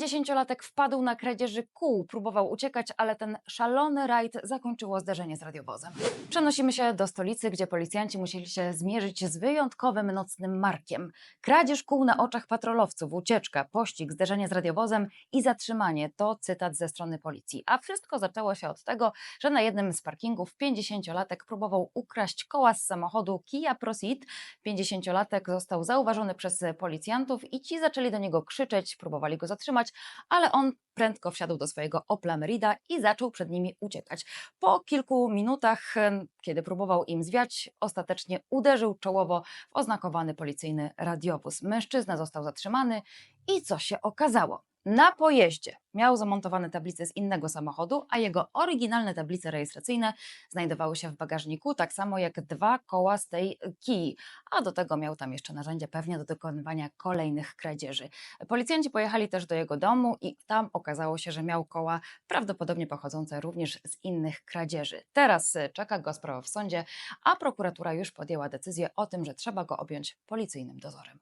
50-latek wpadł na kradzieży kół, próbował uciekać, ale ten szalony rajd zakończyło zderzenie z radiowozem. Przenosimy się do stolicy, gdzie policjanci musieli się zmierzyć z wyjątkowym nocnym markiem. Kradzież kół na oczach patrolowców, ucieczka, pościg, zderzenie z radiowozem i zatrzymanie to cytat ze strony policji. A wszystko zaczęło się od tego, że na jednym z parkingów 50-latek próbował ukraść koła z samochodu Kia Proceed. 50-latek został zauważony przez policjantów i ci zaczęli do niego krzyczeć, próbowali go zatrzymać, ale on prędko wsiadł do swojego Opla Merida i zaczął przed nimi uciekać. Po kilku minutach, kiedy próbował im zwiać, ostatecznie uderzył czołowo w oznakowany policyjny radiowóz. Mężczyzna został zatrzymany i co się okazało? Na pojeździe miał zamontowane tablice z innego samochodu, a jego oryginalne tablice rejestracyjne znajdowały się w bagażniku, tak samo jak dwa koła z tej kii, a do tego miał tam jeszcze narzędzia pewnie do dokonywania kolejnych kradzieży. Policjanci pojechali też do jego domu i tam okazało się, że miał koła prawdopodobnie pochodzące również z innych kradzieży. Teraz y, czeka go sprawa w sądzie, a prokuratura już podjęła decyzję o tym, że trzeba go objąć policyjnym dozorem.